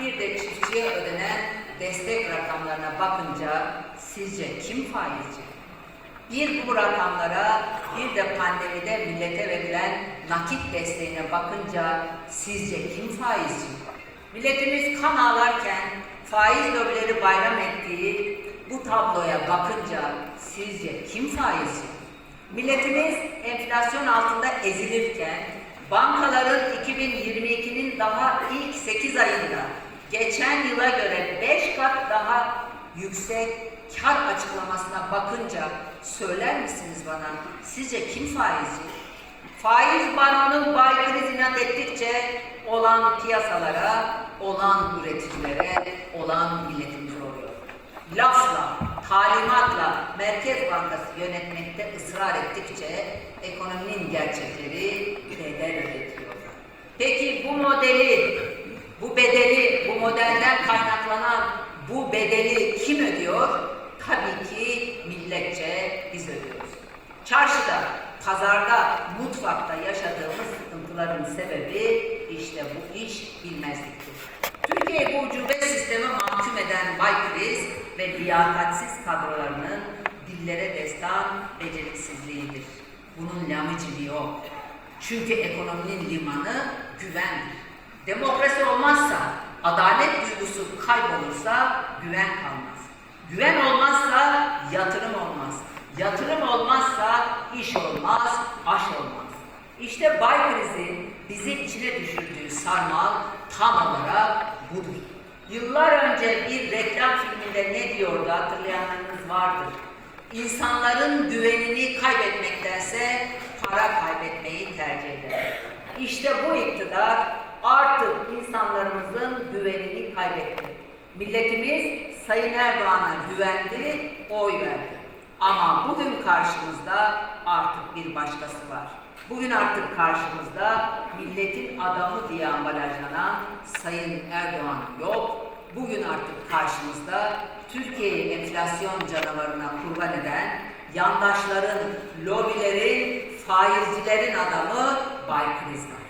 bir de çiftçiye ödenen destek rakamlarına bakınca sizce kim faizci? Bir bu rakamlara bir de pandemide millete verilen nakit desteğine bakınca sizce kim faizci? Milletimiz kan ağlarken faiz lobileri bayram ettiği bu tabloya bakınca sizce kim faizci? Milletimiz enflasyon altında ezilirken bankaların 2022'nin daha ilk 8 ayında geçen yıla göre 5 kat daha yüksek kar açıklamasına bakınca söyler misiniz bana sizce kim faizci? Faiz baronun bay kriz inat ettikçe olan piyasalara, olan üreticilere, olan milletimize oluyor. Lafla, talimatla Merkez Bankası yönetmekte ısrar ettikçe ekonominin gerçekleri bedel ödetiyor. Peki bu modeli, bedeli, bu modelden kaynaklanan bu bedeli kim ödüyor? Tabii ki milletçe biz ödüyoruz. Çarşıda, pazarda, mutfakta yaşadığımız sıkıntıların sebebi işte bu iş bilmezliktir. Türkiye bu ucube sisteme mahkum eden bay kriz ve liyakatsiz kadrolarının dillere destan beceriksizliğidir. Bunun lamıcılığı yok. Çünkü ekonominin limanı güvendir. Demokrasi olmazsa, adalet duygusu kaybolursa güven kalmaz. Güven olmazsa yatırım olmaz. Yatırım olmazsa iş olmaz, aş olmaz. İşte Bay Kriz'in bizi içine düşürdüğü sarmal tam olarak budur. Yıllar önce bir reklam filminde ne diyordu hatırlayanlarınız vardır. İnsanların güvenini kaybetmektense para kaybetmeyi tercih eder. İşte bu iktidar artık insanlarımızın güvenini kaybetti. Milletimiz Sayın Erdoğan'a güvendi, oy verdi. Ama bugün karşımızda artık bir başkası var. Bugün artık karşımızda milletin adamı diye ambalajlanan Sayın Erdoğan yok. Bugün artık karşımızda Türkiye'yi enflasyon canavarına kurban eden yandaşların, lobilerin, faizcilerin adamı Bay Kriz.